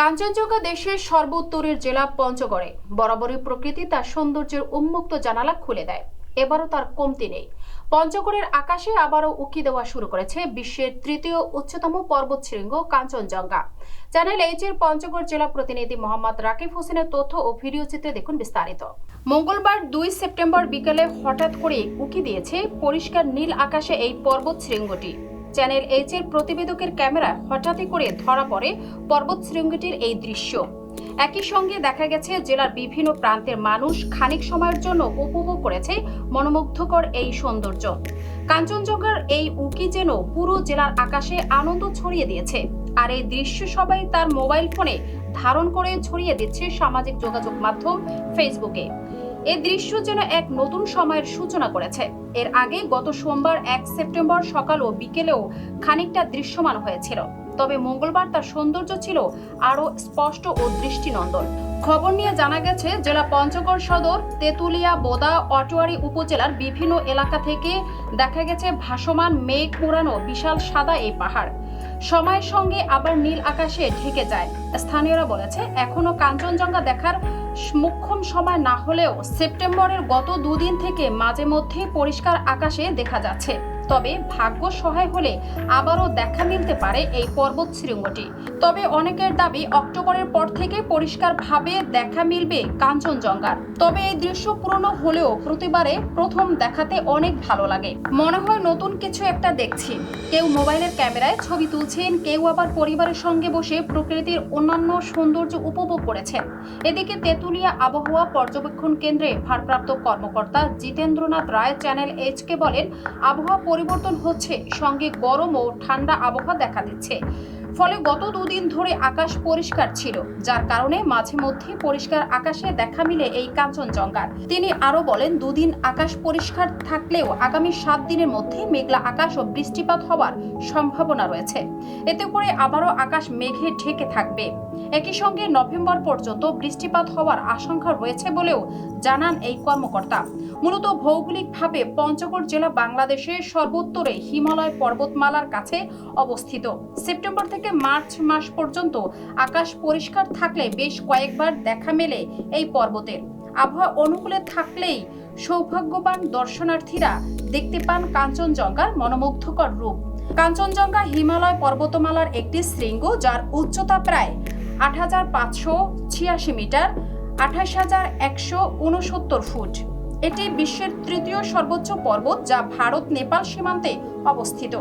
কাঞ্চনজঙ্ঘা দেশের সর্বোত্তরের জেলা পঞ্চগড়ে। বরাবরই প্রকৃতি তার সৌন্দর্যের উন্মুক্ত জানালা খুলে দেয়। এবারও তার কমতি নেই। পঞ্চগড়ের আকাশে আবারও উকি দেওয়া শুরু করেছে বিশ্বের তৃতীয় উচ্চতম পর্বত শৃঙ্গ কাঞ্চনজঙ্ঘা। চ্যানেল এইচ এর পঞ্চগড় জেলা প্রতিনিধি মোহাম্মদ রাকিব হোসেনের তথ্য ও ভিডিও চিত্রে দেখুন বিস্তারিত। মঙ্গলবার দুই সেপ্টেম্বর বিকেলে হঠাৎ করে উকি দিয়েছে পরিষ্কার নীল আকাশে এই পর্বত শৃঙ্গটি। চ্যানেল এইচ এর প্রতিবেদকের ক্যামেরায় হঠাৎই করে ধরা পড়ে পর্বত শৃঙ্গটির এই দৃশ্য। একই সঙ্গে দেখা গেছে জেলার বিভিন্ন প্রান্তের মানুষ খানিক সময়ের জন্য উপভোগ করেছে মনোমুগ্ধকর এই সৌন্দর্য। কাঞ্চনজঙ্ঘার এই উকি যেন পুরো জেলার আকাশে আনন্দ ছড়িয়ে দিয়েছে। আর এই দৃশ্য সবাই তার মোবাইল ফোনে ধারণ করে ছড়িয়ে দিচ্ছে সামাজিক যোগাযোগ মাধ্যম ফেসবুকে এই দৃশ্য যেন এক নতুন সময়ের সূচনা করেছে। এর আগে গত সোমবার এক সেপ্টেম্বর সকাল ও বিকেলেও খানিকটা দৃশ্যমান হয়েছিল। তবে মঙ্গলবার তার সৌন্দর্য ছিল আরও স্পষ্ট ও দৃষ্টিনন্দন। খবর নিয়ে জানা গেছে, জেলা পঞ্চগড় সদর, তেঁতুলিয়া, বোদা, অটোয়ারি উপজেলার বিভিন্ন এলাকা থেকে দেখা গেছে ভাসমান মেঘ মোড়ানো বিশাল সাদা এই পাহাড়। সময়ের সঙ্গে আবার নীল আকাশে ঢেকে যায়। স্থানীয়রা বলেছে, এখনও কাঞ্চনজঙ্ঘা দেখার মুখ্যম সময় না হলেও সেপ্টেম্বরের গত দুদিন থেকে মাঝে মধ্যেই পরিষ্কার আকাশে দেখা যাচ্ছে। তবে ভাগ্য সহায় হলে আবারও দেখা মিলতে পারে এই পর্বত শৃঙ্গটি। তবে অনেকের দাবি অক্টোবরের পর থেকে পরিষ্কারভাবে দেখা মিলবে কাঞ্চনজঙ্ঘার। তবে এই দৃশ্য পুরনো হলেও প্রতিবারে প্রথম দেখাতে অনেক ভালো লাগে। মনে হয় নতুন কিছু একটা দেখছি। কেউ মোবাইলের ক্যামেরায় ছবি তুলছেন, কেউ আবার পরিবারের সঙ্গে বসে প্রকৃতির অন্যান্য সৌন্দর্য উপভোগ করেছেন। এদিকে তেঁতুলিয়া আবহাওয়া পর্যবেক্ষণ কেন্দ্রে ভারপ্রাপ্ত কর্মকর্তা জিতেন্দ্রনাথ রায় চ্যানেল এইচকে বলেন, আবহাওয়া পরিবর্তন হচ্ছে। সঙ্গে গরম ও ঠান্ডা আবহাওয়া দেখা দিচ্ছে। ফলে গত দুদিন ধরে আকাশ পরিষ্কার ছিল, যার কারণে মাঝে মধ্যে পরিষ্কার আকাশে দেখা মিলে এই কাঞ্চনজঙ্ঘার। তিনি আরও বলেন, দুদিন আকাশ পরিষ্কার থাকলেও আগামী সাত দিনের মধ্যে মেঘলা আকাশ ও বৃষ্টিপাত হওয়ার সম্ভাবনা রয়েছে। এতে করে আবারও আকাশ মেঘে ঢেকে থাকবে। একই সঙ্গে নভেম্বর পর্যন্ত বৃষ্টিপাত হওয়ার আশঙ্কা রয়েছে বলেও জানান এই কর্মকর্তা। মূলত ভৌগোলিকভাবে পঞ্চগড় জেলা বাংলাদেশের সর্বোত্তরে হিমালয় পর্বতমালার কাছে অবস্থিত। সেপ্টেম্বর থেকে মার্চ মাস পর্যন্ত আকাশ পরিষ্কার থাকলে বেশ কয়েকবার দেখা মেলে এই পর্বতের। আবহাওয়া অনুকূলে থাকলেই সৌভাগ্যবান দর্শনার্থীরা দেখতে পান কাঞ্চনজঙ্ঘার মনোমুগ্ধকর রূপ। কাঞ্চনজঙ্ঘা হিমালয় পর্বতমালার একটি শৃঙ্গ যার উচ্চতা প্রায় আট হাজার পাঁচশো ছিয়াশি মিটার, আঠাশ হাজার একশো উনসত্তর ফুট। এটি বিশ্বের তৃতীয় সর্বোচ্চ পর্বত যা ভারত, নেপাল সীমান্তে অবস্থিত।